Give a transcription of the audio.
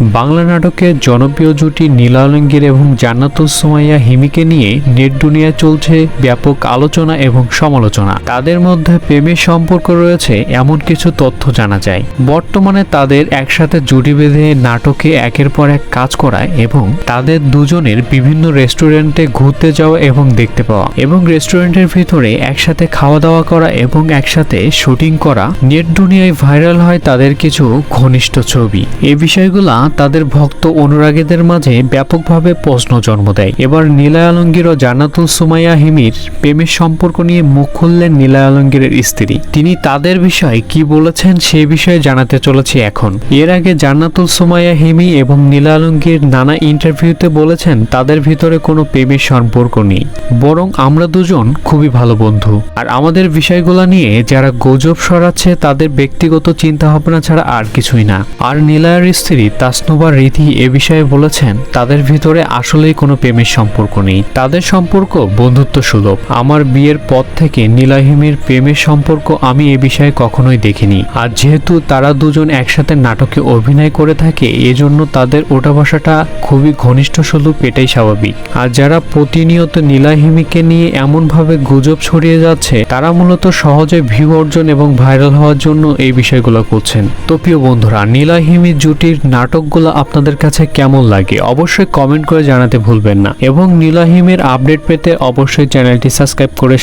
বাংলা নাটকের জনপ্রিয় জুটি নীলা আলমগীর এবং জান্নাতুল সুমাইয়া হিমিকে নিয়ে নেট দুনিয়ায় চলছে ব্যাপক আলোচনা এবং সমালোচনা। তাদের মধ্যে প্রেমের সম্পর্ক রয়েছে, এমন কিছু তথ্য জানা যায়। বর্তমানে তাদের একসাথে জুটি বেঁধে নাটকে একের পর এক কাজ করায় এবং তাদের দুজনের বিভিন্ন রেস্টুরেন্টে ঘুরতে যাওয়া এবং দেখতে পাওয়া। এবং রেস্টুরেন্টের ভিতরে একসাথে খাওয়া দাওয়া করা এবং একসাথে শুটিং করা। নেট দুনিয়ায় ভাইরাল হয় তাদের কিছু ঘনিষ্ঠ ছবি। এই বিষয়গুলা তাদের ভক্ত অনুরাগীদের মাঝে ব্যাপকভাবে প্রশ্ন জন্ম দেয়। এবার নীলা আলমগীর ও জান্নাতুল সুমাইয়া হিমির প্রেমের সম্পর্ক নিয়ে মুখ খুললেন নীলা আলমগীরের স্ত্রী। তিনি তাদের বিষয়ে কি বলেছেন সে বিষয়ে জানাতে চলেছি এখন। এর আগে জান্নাতুল সুমাইয়া হিমি এবং নীলা আলমগীর নানা ইন্টারভিউতে বলেছেন, তাদের ভিতরে কোনো প্রেমের সম্পর্ক নেই। বরং আমরা দুজন খুবই ভালো বন্ধু। আর আমাদের বিষয়গুলো নিয়ে যারা গুজব সরাচ্ছে, তাদের ব্যক্তিগত চিন্তা ভাবনা ছাড়া আর কিছুই না। আর নীলায়ের স্ত্রী তাসনুবা রীতি এ বিষয়ে বলেছেন, তাদের ভিতরে আসলেই কোনো প্রেমের সম্পর্ক নেই। তাদের সম্পর্ক বন্ধুত্ব সুলভ। আমার বিয়ের পর থেকে নীলাহিমের প্রেমের সম্পর্ক আমি এ বিষয়ে কখনোই দেখিনি। আর যেহেতু তারা দুজন একসাথে নাটকে অভিনয় করে থাকে, এজন্য তাদের ওটা বসাটা খুবই ঘনিষ্ঠ সুলভ, এটাই স্বাভাবিক। আর যারা প্রতিনিয়ত নীলাহিমিকে নিয়ে এমনভাবে গুজব ছড়িয়ে যাচ্ছে, তারা মূলত সহজে ভিউ অর্জন এবং ভাইরাল হওয়ার জন্য এই বিষয়গুলো করছেন। তো প্রিয় বন্ধুরা, নীলাহিমি জুটির নাটকগুলো আপনাদের কাছে কেমন লাগে অবশ্যই কমেন্ট করে জানাতে ভুলবেন না। এবং নীলাহিমের আপডেট পেতে অবশ্যই চ্যানেলটি সাবস্ক্রাইব করে